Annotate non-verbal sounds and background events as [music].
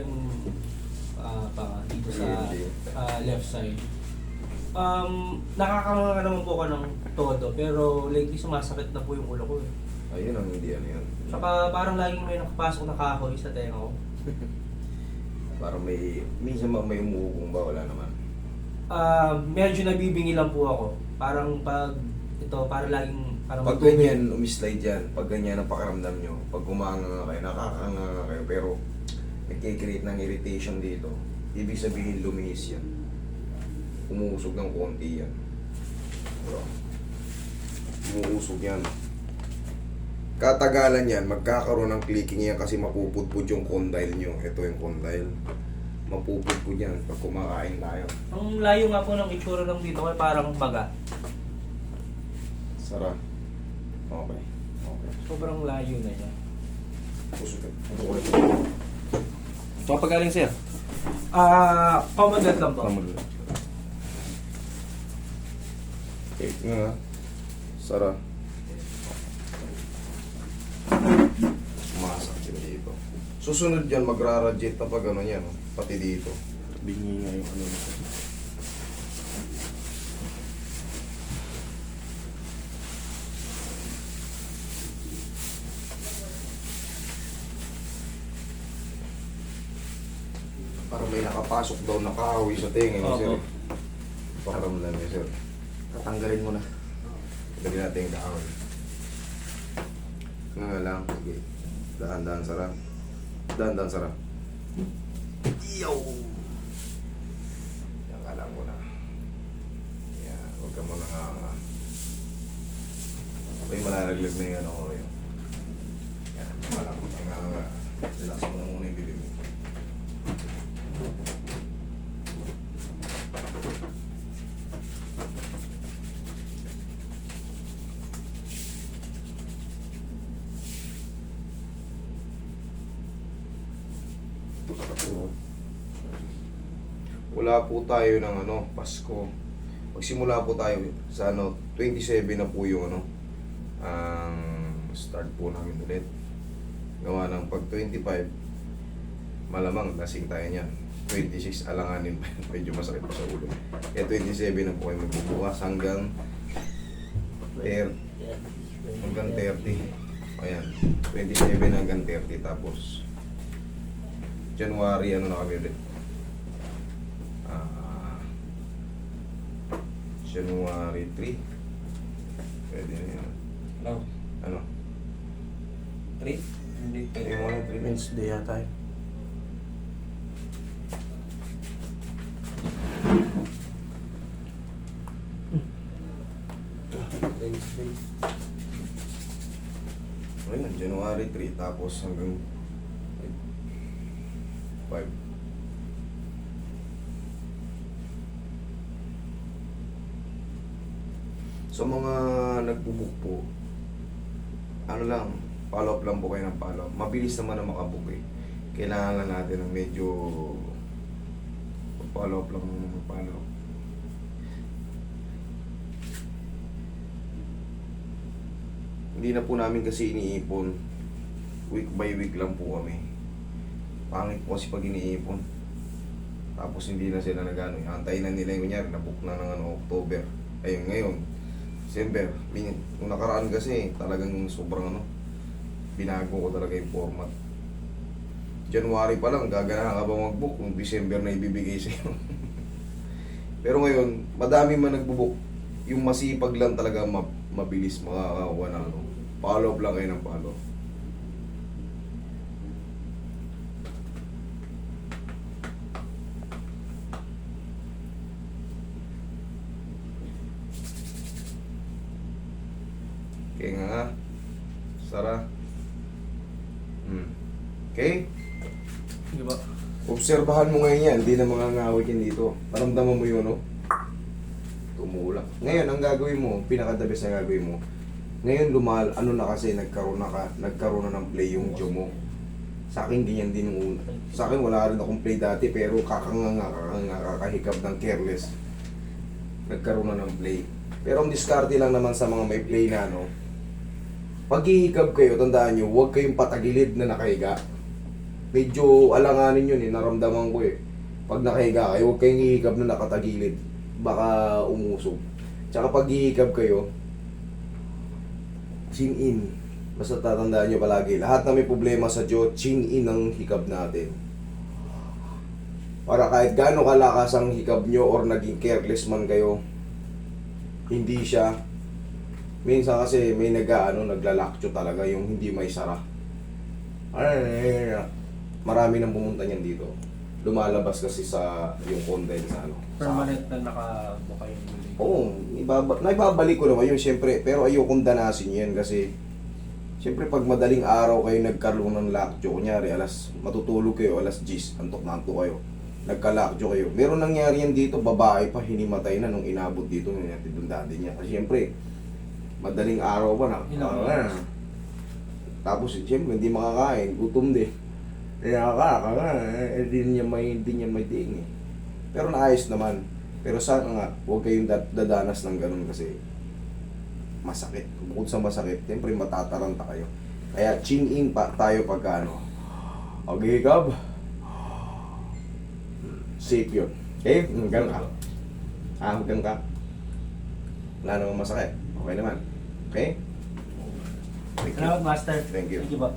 aking ah, panga dito sa ah, left side. Um, nakakanga naman po ako ng todo, pero lately sumasakit na po yung ulo ko eh. Ayun ang hindi ano yan. Saka parang laging may nakapasok na kahoy sa tenga ko. [laughs] Parang may, minsan ba may umuugong ba? Wala naman. Ah, medyo nabibingi lang po ako. Parang pag ito, parang laging parang Pag ganyan, umislide yan. Pag ganyan ang pakiramdam nyo. Pag kumanga kayo, nakakanga kayo. Pero nagkikreate ng irritation dito. Ibig sabihin lumihis yan. Umuusog ng konti yan. Bro. Umuusog yan. Katagalan yan, magkakaroon ng clicking yan kasi mapupudpud yung condyle nyo. Ito yung condyle. Mapupudpud yan pag kumakain tayo. Ang layo nga po ng itsura ng dito kaya parang baga. Sara. Okay. Okay. Sobrang layo na niya. Usog. Usog ulit. So, pagaling sir? Ah, commandant lang po. Doon. Okay, nga. Sara. Masak din dito. Susunod yan, magra-radiate na pag ano yan, pati dito. Bingi nga yung ano Parang may nakapasok daw na kahoy sa tenga ni Opo. sir. Pakaramdam niya sir. Tatanggalin mo na. Lagyan natin yung kahoy. Nga lang, sige. Dahan-dahan sara. Dahan-dahan sara. Yo! Yan ka lang muna. Yan, huwag ka muna nga nga. May malalaglag na yung ano ko yun. Yan, yan ka lang. Nga nga. Relax mo na muna yung bibig mo. Wala po tayo ng ano, Pasko. Magsimula po tayo sa ano, 27 na po yung ano, ang start po namin ulit. Gawa ng pag 25, malamang lasing tayo niyan. 26 alanganin pa yun. [laughs] medyo masakit pa sa ulo. Kaya 27 na po kayo magbubukas hanggang 30, hanggang 30. Ayan, 27 hanggang 30 tapos January ano na kami ulit. Ah, January 3. Pwede na yan. No. Ano? Three? Hindi. Pwede 3 minutes. Wednesday yata eh. Wednesday. Ayun, January 3 tapos hanggang 5. Sa mga nagbubuk po, ano lang, follow up lang po kayo ng follow up. Mabilis naman na makabook eh. Kailangan lang natin ng medyo follow up lang ng follow up. Hindi na po namin kasi iniipon. Week by week lang po kami. Pangit po kasi pag iniipon. Tapos hindi na sila nagano. Antayin na nila yung kunyari, nabook na ng ano, October. Ayun, ngayon. December. Nung nakaraan kasi, talagang sobrang ano, binago ko talaga yung format. January pa lang, gaganahan ka ba mag-book kung December na ibibigay sa'yo. [laughs] Pero ngayon, madami man nagbo-book. Yung masipag lang talaga ma- mabilis makakakuha na ano. Follow up lang kayo ng follow. Okay nga nga. Sara. Hmm. Okay? Di ba? Obserbahan mo ngayon yan, hindi na mga ngawik yan dito. Paramdaman mo yun, no? Tumulak. Ngayon, ang gagawin mo, pinaka-the best na gagawin mo, ngayon lumal, ano na kasi, nagkaroon na, ka, nagkaroon na ng play yung jaw mo. Sa akin, ganyan din yung una. Sa akin, wala rin akong play dati, pero kakanganga, kakanganga, kakahikab ng careless. Nagkaroon na ng play. Pero ang diskarte lang naman sa mga may play na, ano, pag hihikab kayo, tandaan nyo, huwag kayong patagilid na nakahiga Medyo alanganin yun eh, naramdaman ko eh. Pag nakahiga kayo, huwag kayong hihigab na nakatagilid. Baka umusog. Tsaka pag hihigab kayo, chin in. Basta tatandaan nyo palagi, lahat na may problema sa Diyo, chin in ang hikab natin. Para kahit gaano kalakas ang hikab nyo or naging careless man kayo, hindi siya minsan kasi may nag ano, naglalakcho talaga yung hindi may sara. Ay, marami nang pumunta niyan dito. Lumalabas kasi sa yung content sa ano. sa- Permanent na nakabuka yung building. Oo, ibaba, naibabalik ko naman yun siyempre, pero ayokong danasin yan kasi siyempre pag madaling araw kayo nagkaroon ng lakjo, kunyari alas, matutulog kayo, alas 10, antok na antok kayo, nagkalakjo kayo. Meron nangyari yan dito, babae pa, hinimatay na nung inabot dito ng natin doon dati niya. Kasi siyempre, madaling araw pa na. Ilang ah, oras? tapos siyempre hindi makakain, gutom din. Kaya ka, eh, hindi niya may, hindi niya may ting eh. Pero naayos naman. Pero sana nga, huwag kayong dad- dadanas ng ganun kasi masakit. Bukod sa masakit, siyempre matataranta kayo. Kaya chin in pa tayo pagka ano. Pag-hikab. Safe yun. Okay? Ganun ka. Ah, ganun ka. Wala namang masakit. Okay naman. Okay? Thank you. Salamat, Master. Thank you. Thank you ba?